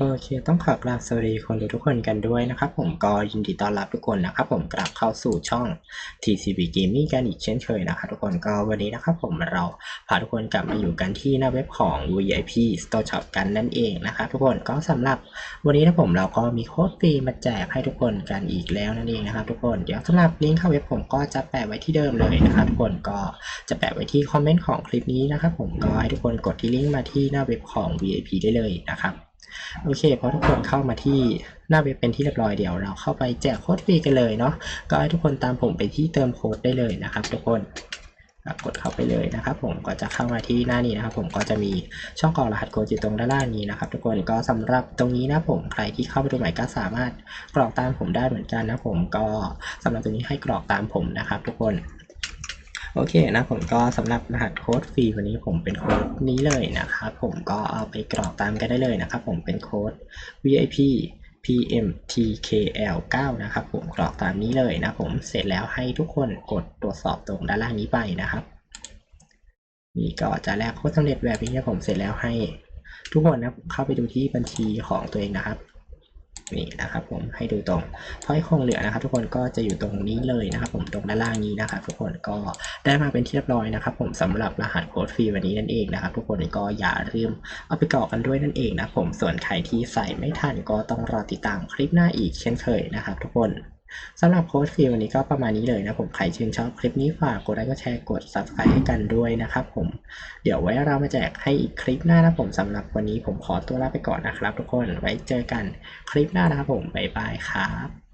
โอเคต้องขอกราบสวัสดีคนดูทุกคนกันด้วยนะครับผมก็ยินดีต้อนรับทุกคนนะครับผมกลับเข้าสู่ช่อง TCB Gaming กันอีกเช่นเคยนะครับทุกคนก็วันนี้นะครับผมเราพาทุกคนกลับมาอยู่กันที่หน้าเว็บของ VIP Store Shop กันนั่นเองนะครับทุกคนก็สำหรับวันนี้นะผมเราก็มีโค้ดฟรีมาแจกให้ทุกคนกันอีกแล้วนั่นเองนะครับทุกคนเดี๋ยวสำหรับลิงก์เข้าเว็บผมก็จะแปะไว้ที่เดิมเลยนะครับทุกคนก็จะแปะไว้ที่คอมเมนต์ของคลิปนี้นะครับผมก็ให้ทุกคนกดที่ลิงก์มาที่หน้าเว็บของ VIP ได้เลยนะครับ โอเคพอทุกคนเข้ามาที่หน้าเว็บเป็นที่เรียบร้อยเดี๋ยวเราเข้าไปแจกโค้ดฟรีกันเลยเนาะก็ให้ทุกคนตามผมไปที่เติมโค้ดได้เลยนะครับ ทุกคนกดเข้าไปเลยนะครับ ผมก็จะเข้ามาที่หน้านี้นะครับ ผมก็จะมีช่องกรอกรหัสโค้ดอยู่ตรงด้านล่างนี้นะครับ ทุกคนก็สำหรับตรงนี้นะผมใครที่เข้าไปดูใหม่ก็สามารถกรอกตามผมได้เหมือนกันนะผมก็สำหรับตรงนี้ให้กรอกตามผมนะครับ ทุกคน โอเคนะผมก็สำหรับรหัสโค้ดฟรีวันนี้ผมเป็นโค้ดนี้เลยนะครับผมก็เอาไปกรอกตามกันได้เลยนะครับผมเป็นโค้ด VIP PMTKL 9 นะครับผมกรอกตามนี้เลยนะผมเสร็จแล้วให้ทุกคนกดตรวจสอบตรงด้านล่างนี้ไปนะครับ นี่ก็จะแลกโค้ดสำเร็จแบบนี้นะผมเสร็จแล้วให้ทุกคนนะเข้าไปดูที่บัญชีของตัวเองนะครับ นี่นะครับผมให้ดูตรงพอยคงเหลือนะครับ ทุกคนก็จะอยู่ตรงนี้เลยนะครับ ผมตรงด้านล่างนี้นะครับ ทุกคนก็ได้มาเป็นที่เรียบร้อยนะครับ ผมสำหรับรหัสโค้ดฟรีวันนี้นั่นเองนะครับ ทุกคนก็อย่าลืมเอาไปกรอกกันด้วยนั่นเองนะผมส่วนใครที่ใส่ไม่ทันก็ต้องรอติดตามคลิปหน้าอีกเช่นเคยนะครับ ทุกคน สำหรับโค้ดฟิลวันนี้ก็ประมาณนี้เลยนะผมใครชื่นชอบคลิปนี้ฝากกดไลค์ก็แชร์กด subscribe ให้กันด้วยนะครับผมเดี๋ยวไว้เรามาแจกให้อีกคลิปหน้านะผมสำหรับวันนี้ผมขอตัวลาไปก่อนนะครับ ทุกคนไว้เจอกันคลิปหน้านะครับผมบ๊ายบายครับ